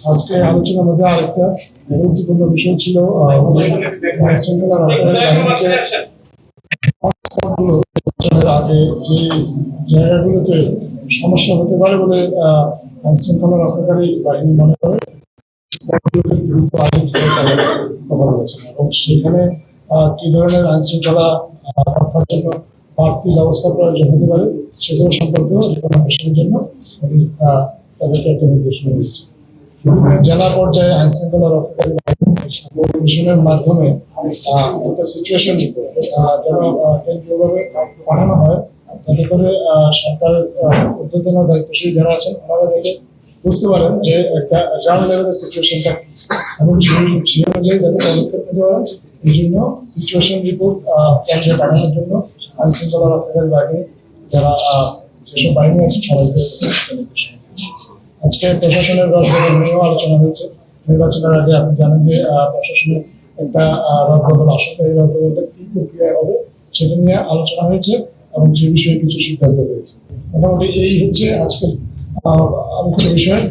আজকে আলোচনার মধ্যে আরেকটা গুরুত্বপূর্ণ বিষয় ছিল আগে যে জায়গাগুলোতে সমস্যা হতে পারে বলে আইন শৃঙ্খলা রক্ষাকারী বাহিনী মনে করে দ্রুত আইন কথা বলেছেন এবং সেখানে কি ধরনের আইন শৃঙ্খলা রক্ষার জন্য বাড়তি ব্যবস্থা প্রয়োজন হতে পারে, সেগুলো সম্পর্কেও জন্য আমি তাদেরকে একটা নির্দেশনা বিভিন্ন জেলা পর্যায়ে আইন শৃঙ্খলা রক্ষাকারী মাধ্যমে একটা সিচুয়েশন যেন পাঠানো হয়, যাতে করে সরকারের ঊর্ধ্বতন দায়িত্বশীল যারা আছেন, ওনারা যাতে বুঝতে পারেন যে একটা গ্রাউন্ড লেভেলের সিচুয়েশনটা এবং সেই অনুযায়ী যাতে পদক্ষেপ নিতে পারেন এই জন্য সিচুয়েশন রিপোর্ট কেন্দ্রে পাঠানোর জন্য আইন শৃঙ্খলা রক্ষাকারী বাহিনী যারা যেসব বাহিনী আছে, সবাইকে। আজকে প্রশাসনের রদবদল নিয়েও আলোচনা হয়েছে। নির্বাচনের আগে আপনি জানেন যে প্রশাসনের একটা রদবদল আসলে এই রদবদলটা কি প্রক্রিয়ায় হবে সেটা নিয়ে আলোচনা হয়েছে এবং সে বিষয়ে কিছু সিদ্ধান্ত হয়েছে। মোটামুটি এই হচ্ছে আজকের আহ, বিষয়।